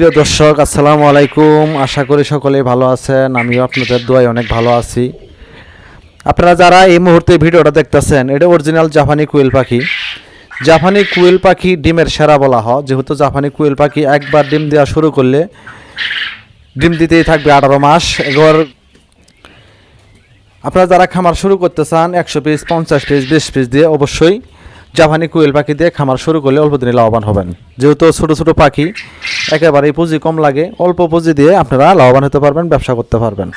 প্রিয় দর্শক, আসসালামু আলাইকুম। আশা করি সকলে ভালো আছেন। আমিও আপনাদের দোয়ায় অনেক ভালো আছি। আপনারা যারা এই মুহূর্তে ভিডিওটা দেখতেছেন, এটা অরিজিনাল জাপানি কুয়েল পাখি। জাপানি কুয়েল পাখি ডিমের সেরা বলা হয়। যেহেতু জাপানি কুয়েল পাখি একবার ডিম দেওয়া শুরু করলে ডিম দিতেই থাকবে আঠারো মাস। এবার আপনারা যারা খামার শুরু করতে চান, একশো পিস, পঞ্চাশ পিস, বিশ পিস দিয়ে অবশ্যই জাপানি কুয়েল পাখি দিয়ে খামার শুরু করলে অল্প দিনে লাভবান হবেন। যেহেতু ছোটো ছোটো পাখি একেবারেই পুঁজি কম লাগে, অল্প পুঁজি দিয়ে আপনারা লাভবান হতে পারবেন, ব্যবসা করতে পারবেন।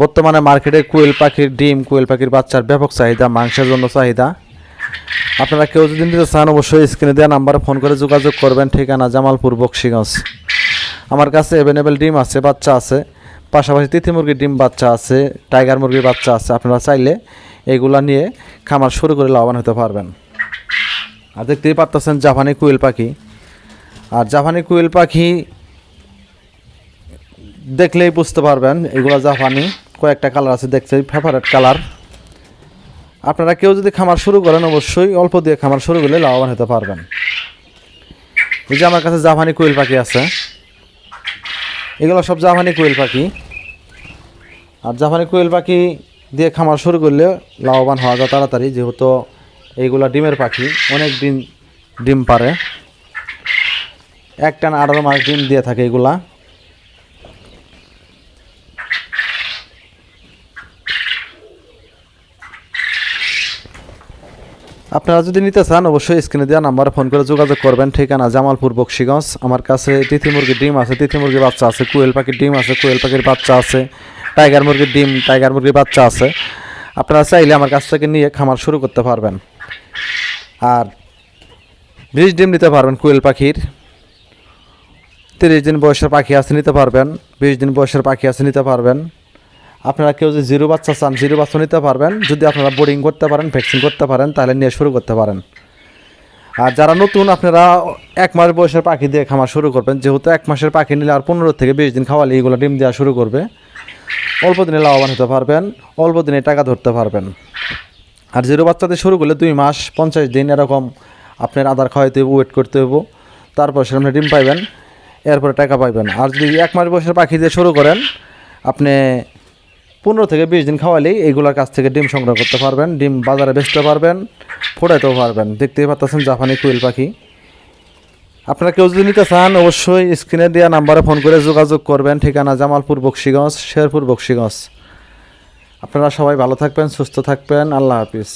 বর্তমানে মার্কেটে কুয়েল পাখির ডিম, কুয়েল পাখির বাচ্চার ব্যাপক চাহিদা, মাংসের জন্য চাহিদা। আপনারা কেউ যদি নিতে চান, অবশ্যই স্ক্রিনে দেওয়া নাম্বারে ফোন করে যোগাযোগ করবেন, ঠিকানা জামালপুর, বক্সিগঞ্জ। আমার কাছে অ্যাভেলেবেল ডিম আছে, বাচ্চা আছে। পাশাপাশি তিথি মুরগির ডিম বাচ্চা আছে টাইগার মুরগির বাচ্চা আছে, আপনারা চাইলে এইগুলা নিয়ে খামার শুরু করে লাভবান হতে পারবেন। আর দেখতেই পারতেছেন জাপানি কুয়েল পাখি। আর জাপানি কুয়েল পাখি দেখলেই বুঝতে পারবেন এগুলো জাপানি, কয়েকটা কালার আছে দেখতে ফেভারেট কালার। আপনারা কেউ যদি খামার শুরু করেন, অবশ্যই অল্প দিয়ে খামার শুরু করলে লাভবান হতে পারবেন। এই যে আমার কাছে জাপানি কুয়েল পাখি আছে। এগুলো সব জাপানি কোয়েল পাখি। আর জাপানি কোয়েল পাখি দিয়ে খামার শুরু করলে লাভবান হওয়া যায় তাড়াতাড়ি, যেহেতু এইগুলা ডিমের পাখি, অনেক দিন ডিম পারে। এক টান আঠারো মাস ডিম দিয়ে থাকে এগুলা আপনারা যদি নিতে চান, অবশ্যই স্ক্রিনে দেওয়া নাম্বারে ফোন করে যোগাযোগ করবেন। ঠিকানা জামালপুর বক্সিগঞ্জ। আমার কাছে তিথি মুরগির ডিম আছে, তিথি মুরগির বাচ্চা আছে, কোয়েল পাখির ডিম আছে, কোয়েল পাখির বাচ্চা আছে। টাইগার মুরগির ডিম, টাইগার মুরগির বাচ্চা আছে। আপনারা চাইলে আমার কাছ থেকে নিয়ে খামার শুরু করতে পারবেন। আর বিশ ডিম নিতে পারবেন কোয়েল পাখির। তিরিশ দিন বয়সের পাখি আছে নিতে পারবেন। বিশ দিন বয়সের পাখি আছে নিতে পারবেন। আপনারা কেউ যদি জিরো বাচ্চা চান, জিরো বাচ্চা নিতে পারবেন। যদি আপনারা বোর্ডিং করতে পারেন, ভ্যাকসিন করতে পারেন, তাহলে নিয়ে শুরু করতে পারেন। আর যারা নতুন, আপনারা এক মাস বয়সের পাখি দিয়ে খামার শুরু করবেন। যেহেতু এক মাসের পাখি নিলে আর পনেরো থেকে বিশ দিন খাওয়ালে এগুলো ডিম দেওয়া শুরু করবে। অল্প দিনে লাভবান হতে পারবেন, অল্প দিনে টাকা ধরতে পারবেন। আর জিরো বাচ্চাতে শুরু করলে দুই মাস পঞ্চাশ দিন এরকম আপনার আধার খাওয়াইতে হইব ওয়েট করতে হইব। তারপর সেখানে ডিম পাইবেন, এরপরে টাকা পাইবেন। আর যদি এক মাস বয়সের পাখি দিয়ে শুরু করেন, আপনি পনেরো থেকে বিশ দিন খাওয়ালেই এইগুলোর কাছ থেকে ডিম সংগ্রহ করতে পারবেন, ডিম বাজারে বেচতে পারবেন, ফোটাইতেও পারবেন। দেখতেই পাচ্ছেন জাপানি কুইল পাখি। আপনারা কেউ যদি নিতে চান, অবশ্যই স্ক্রিনে দেওয়া নাম্বারে ফোন করে যোগাযোগ করবেন। ঠিকানা জামালপুর বক্সিগঞ্জ, শেরপুর বক্সিগঞ্জ। আপনারা সবাই ভালো থাকবেন, সুস্থ থাকবেন। আল্লাহ হাফিজ।